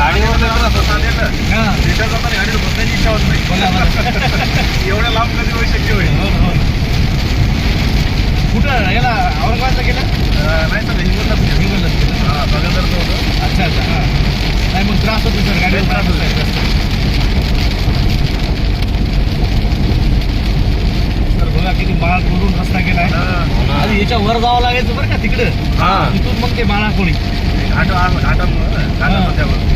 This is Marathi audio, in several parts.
हा. रिटर्न जाताना गाडीत बसण्याची इच्छा होत नाही. एवढ्या लांब कधी होऊ शक्य होईल? हो हो. कुठं? याला औरंगाबादला गेलं? नाही तर हिंगोलाच गेलो. हिंगोलीलाच गेलं. हा बागेदारचं होतं. अच्छा अच्छा हा. नाही मग त्रास होतो सर गाडीवर त्रास होत. सर बघा किती माळा तोडून रस्ता केलाय हा. आधी याच्या वर जावं लागायचं बरं का तिकडं? हा. तिथून मग ते माळा कोणी? घाट घाटामुळं त्यावर.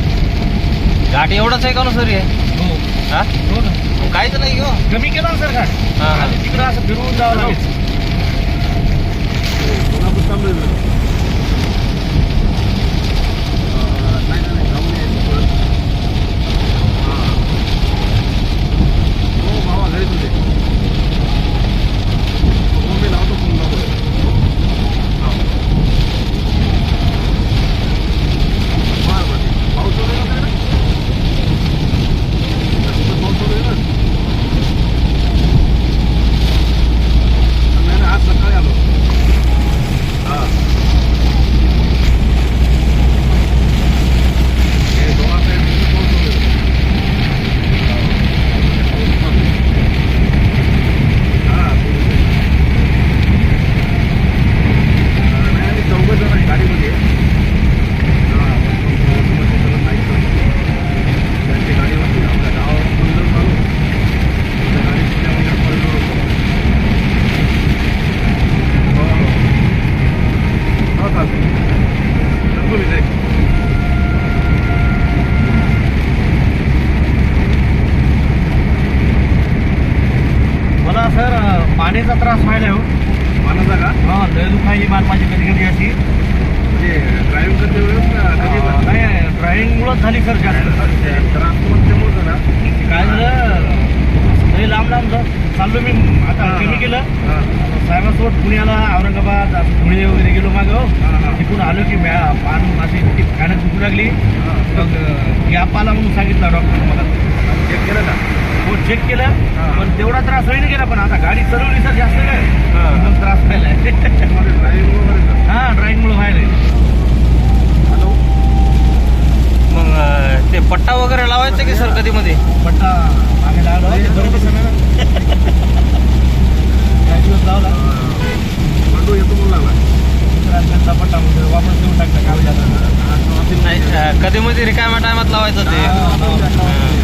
घाट एवढाच आहे का ना सर? हे. हो? हा हो ना. काहीच नाही हो. कमी केला ना सर हा. आधी तिकडं असं फिरवून जावं लागायचं कोल्हापूर चाललोय मी. अं, नाही नाही, नाही जाऊन यायचं परत. हा. हो भावा घरीच होते हो, मी लावतो फोन लावतो हा. बरं बरं पाऊस वगैरे नसेल ना? तिथं पाऊस वगैरे ना? नाही नाही, आज सकाळी आलो हा हे दोन साईड तिथे पाऊस वगैरे हा नाही आम्ही चौघं जण आहे गाडीमध्ये हा नाईक त्यांची गाडी होती आपल्या गावावर सुंदर चालू त्या गाडीची त्यामध्ये पडलो हो हो हो चालतं नको विजय मला सर मानेचा त्रास व्हायला हो मानाचा का? हा लय दुखायची मान माझी कधी कधी अशी. म्हणजे ड्रायव्हिंग करते वेळेस कधी पण? नाही ड्रायव्हिंगमुळंच झाली सर जास्त. ट्रान्सपोर्टच्यामुळं ना. काय झालं? लय लांब लांब चाललो मी आता कमी. केलं. साहेबासोबत पुण्याला औरंगाबाद धुळे वगैरे गेलो मागं. तिकडून आलो की म्या पान इतकी भयानक दुखू लागली. मग गॅप आला म्हणून सांगितलं डॉक्टर मला. चेक केलं का? हो चेक केलं. पण तेवढा होईना गेला पण आता गाडी चलवली सर जास्त काय हा. मग त्रास व्हायला ड्रायव्हिंग हा ड्राईव्हिंगमुळे व्हायला हॅलो मग ते पट्टा वगैरे लावायचं की सर कधी मध्ये पट्टा मागे लावला दिवस लावला येतो म्हणून लागला पट्टा म्हणजे वापस देऊन टाकला कधी मध्ये रिकाम्या टायमात लावायचं ते.